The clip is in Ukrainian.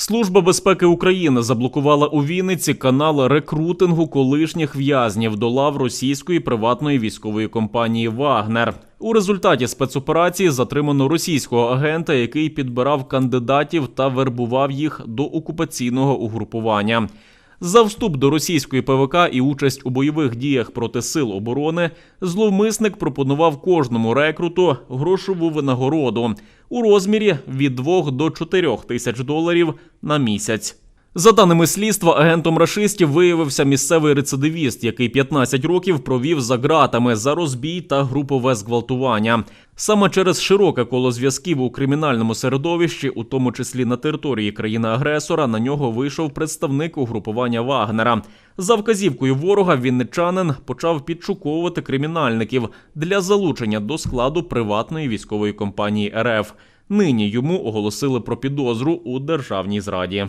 Служба безпеки України заблокувала у Вінниці канал рекрутингу колишніх в'язнів до лав російської приватної військової компанії Вагнер. У результаті спецоперації затримано російського агента, який підбирав кандидатів та вербував їх до окупаційного угрупування. За вступ до російської ПВК і участь у бойових діях проти сил оборони зловмисник пропонував кожному рекруту грошову винагороду у розмірі від 2 до 4 тисяч доларів на місяць. За даними слідства, агентом рашистів виявився місцевий рецидивіст, який 15 років провів за ґратами за розбій та групове зґвалтування. Саме через широке коло зв'язків у кримінальному середовищі, у тому числі на території країни-агресора, на нього вийшов представник угрупування Вагнера. За вказівкою ворога вінничанин почав підшуковувати кримінальників для залучення до складу приватної військової компанії РФ. Нині йому оголосили про підозру у державній зраді.